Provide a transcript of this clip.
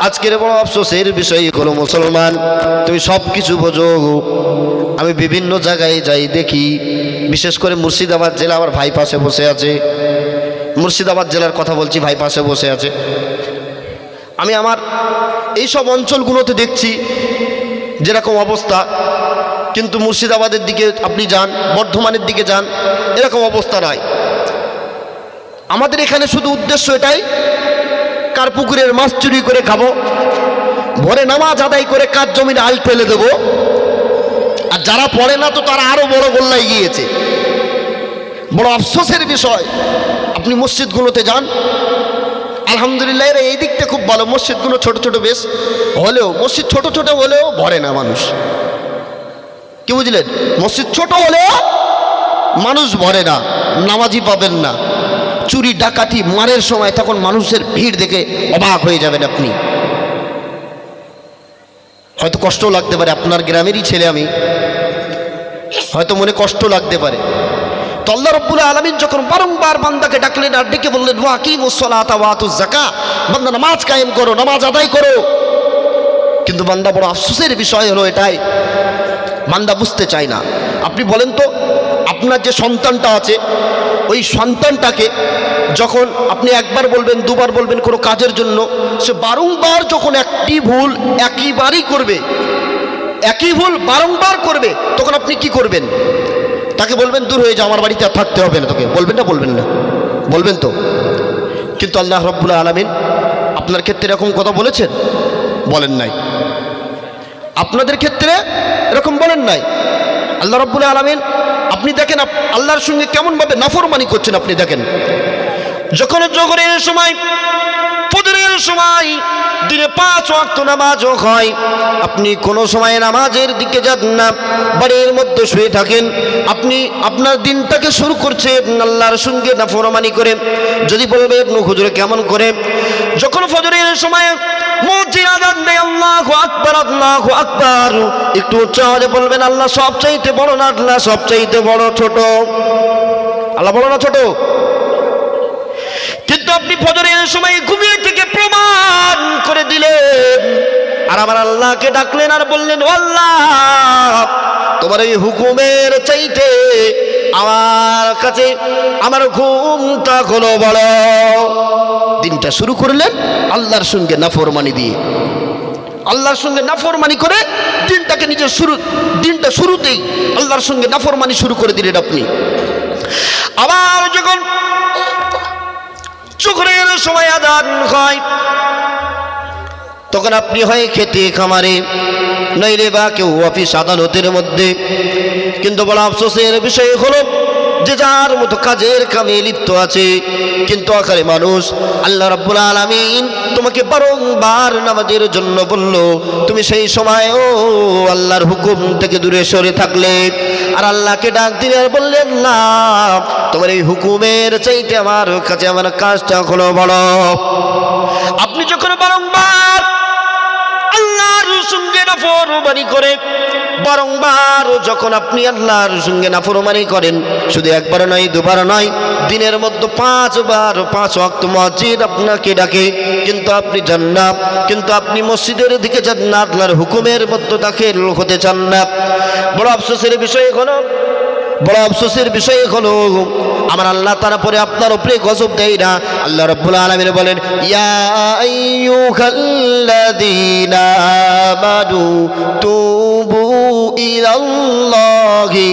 আজকের বড় আফসোসের বিষয় হলো মুসলমান। তুমি সব কিছু বোঝো। আমি বিভিন্ন জায়গায় যাই, দেখি। বিশেষ করে মুর্শিদাবাদ জেলা আমার ভাই পাশে বসে আছে। মুর্শিদাবাদ জেলার কথা বলছি, ভাই পাশে বসে আছে। আমি আমার এই সব অঞ্চলগুলোতে দেখছি যেরকম অবস্থা, কিন্তু মুর্শিদাবাদের দিকে আপনি যান, বর্ধমানের দিকে যান, এরকম অবস্থা নয়। আমাদের এখানে শুধু উদ্দেশ্য এটাই, কার পুকুরের মাছ চুরি করে খাব, ভোরে নামাজ আদায় করে কার জমিনে আল ফেলে দেবো, আর যারা পড়ে না তো তারা আরও বড় গোল্লায় গিয়েছে। বড় আফসোসের বিষয়, আপনি মসজিদগুলোতে যান আলহামদুলিল্লাহ, এরা এই দিকটা খুব ভালো। মসজিদগুলো ছোট ছোট বেশ। হলেও, মসজিদ ছোট ছোট হলেও ভরে না মানুষ। কি বুঝলেন? মসজিদ ছোট হলেও মানুষ ভরে না নামাজি পাবেন না। চুরি, ডাকাতি, মারের সময় তখন মানুষের ভিড় দেখে অবাক হয়ে যাবেন আপনি। হয়তো কষ্ট লাগতে পারে, আপনার গ্রামেরই ছেলে আমি। হয়তো মনে কষ্ট লাগতে পারে। তো আল্লাহ রব্বুল আলমিন যখন বারংবার বান্দাকে ডাকলেন আর ডেকে বললেন, ওয়া কি মুসলাতা ওয়াতুজ জাকা বান্দা নামাজ কায়েম করো, নামাজ আদায় করো। কিন্তু বান্দা বড় আফসোসের বিষয় হলো এটাই, বান্দা বুঝতে চায় না। আপনি বলেন তো, আপনার যে সন্তানটা আছে, ওই সন্তানটাকে যখন আপনি একবার বলবেন, দুবার বলবেন কোনো কাজের জন্য, সে বারংবার যখন একটি ভুল একইবারই করবে, একই ভুল বারংবার করবে, তখন আপনি কি করবেন? তাকে বলবেন, দূর হয়ে যা আমার বাড়িতে আর থাকতে হবে না তোকে। বলবেন না বলবেন না। বলবেন তো। কিন্তু আল্লাহ রব্বুল্লাহ আলমিন আপনার ক্ষেত্রে এরকম কথা বলেছেন? বলেন নাই। আপনাদের ক্ষেত্রে এরকম বলেন নাই? আল্লাহ রব্বুল আলমিন, আপনি দেখেন আল্লাহর সঙ্গে কেমনভাবে নাফরমানি করছেন আপনি দেখেন। যখন জগরের সময় দিনে পাঁচ ওয়াক্ত নামাজও হয়। আপনি কোনো সময় নামাজের দিকে যান না, বাড়ির মধ্যে শুয়ে থাকেন। আপনি আপনার দিনটাকে শুরু করছেন আল্লাহর সঙ্গে নাফরমানি করে। যদি বলবে হুজুরে, কেমন করে? যখন ফজরের সময় একটু উচ্চ আওয়াজে বলবেন, আল্লাহ সবচাইতে বড় না, আল্লাহ সবচাইতে বড় ছোট। আল্লাহ না ছোট। কিন্তু আপনি ফজরের সময় আর আমার আল্লাহকে ডাকলেন আর বললেন "ও আল্লাহ, তোমার এই হুকুমের চাইতে আমার কাছে, আমার ঘুমটা হলো বড়। দিনটা শুরু করলেন, আল্লাহর সঙ্গে নাফরমানি দিয়ে। আল্লাহর সঙ্গে নাফরমানি করে দিনটাকে নিজের শুরু, দিনটা শুরুতেই আল্লাহর সঙ্গে নাফরমানি শুরু করে দিলেন আপনি। আবার যখন চোখের সময় আদান হয় তখন আপনি হয় খেতে খামারে, নইলে বা কেউ অফিস আদালতের মধ্যে। কিন্তু বড় আফসোসের বিষয় হলো, যে যার মতো কাজের কামে লিপ্ত আছে, কিন্তু আকারে মানুষ, আল্লাহ রাব্বুল আলামিন তোমাকে বারংবার নামাজের জন্য বলল, তুমি সেই সময় ও আল্লাহর হুকুম থেকে দূরে সরে থাকলে। আর আল্লাহকে ডাক দিলে আর বললেন, না, তোমার এই হুকুমের চাইতে আমার কাছে আমার কাজটা হলো বড়। আপনি যখন বারংবার সঙ্গে নাফরমানি করে। বারংবার যখন আপনি আল্লাহর সঙ্গে নাফরমানি করেন, শুধু একবার নয়, দুবার নয়, দিনের মধ্যে পাঁচবার, পাঁচ ওয়াক্ত মসজিদ আপনাকে ডাকে, কিন্তু আপনি যান না, কিন্তু আপনি মসজিদের দিকে যান না, আল্লাহর হুকুমের মধ্যে দাখিল হতে চান না। বড় আফসোসের বিষয় হলো, বড় আফসোসের বিষয় হলো আমার আল্লাহ তারপরে আপনার উপরে গজব দেয় না। আল্লাহ রব্বুল আলমিন বলেন, ইয়া তুবু ইলাল্লাহি